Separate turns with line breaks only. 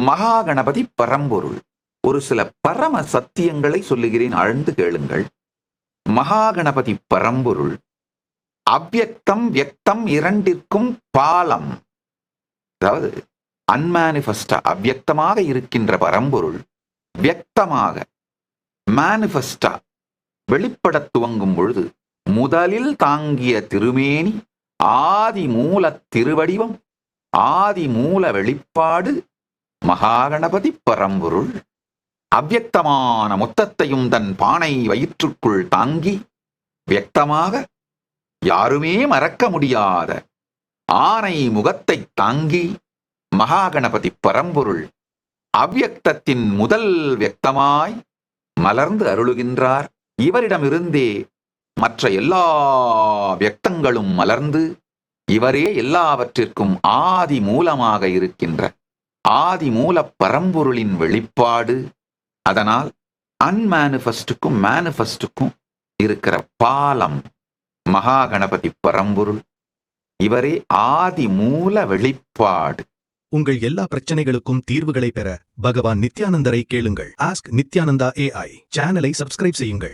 மகா கணபதி பரம்பொருள். ஒரு சில பரம சத்தியங்களை சொல்லுகிறேன் ஆழ்ந்து கேளுங்கள். மகா கணபதி பரம்பொருள். அவ்யக்தம் வியக்தம் இரண்டிற்கும் பாலம். அதாவது அன்மானிஃபெஸ்டா அவ்யக்தமாக இருக்கின்ற பரம்பொருள் வியக்தமாக மேனிஃபெஸ்டா வெளிப்படத் துவங்கும் பொழுது முதலில் தாங்கிய திருமேனி ஆதி மூல திருவடிவம் ஆதி மூல வெளிப்பாடு மகாகணபதி பரம்பொருள் அவ்யக்தமான மொத்தத்தையும் தன் பானை வயிற்றுக்குள் தாங்கி வியக்தமாக யாருமே மறக்க முடியாத ஆனை முகத்தைத் தாங்கி மகாகணபதி பரம்பொருள் அவ்யக்தத்தின் முதல் வியக்தமாய் மலர்ந்து அருளுகின்றார். இவரிடமிருந்தே மற்ற எல்லா வியக்தங்களும் மலர்ந்து இவரே எல்லாவற்றிற்கும் ஆதி மூலமாக இருக்கின்ற ஆதி மூல பரம்பொருளின் வெளிப்பாடு அதனால் அன்மேனிஃபெஸ்டுக்கும் மேனிஃபெஸ்டுக்கும் இருக்கிற பாலம் மகா கணபதி பரம்பொருள். இவரே ஆதி மூல வெளிப்பாடு.
உங்கள் எல்லா பிரச்சனைகளுக்கும் தீர்வுகளை பெற பகவான் நித்யானந்தரை கேளுங்கள். ஆஸ்க் நித்யானந்தா ஏஐ சேனலை சப்ஸ்கிரைப் செய்யுங்கள்.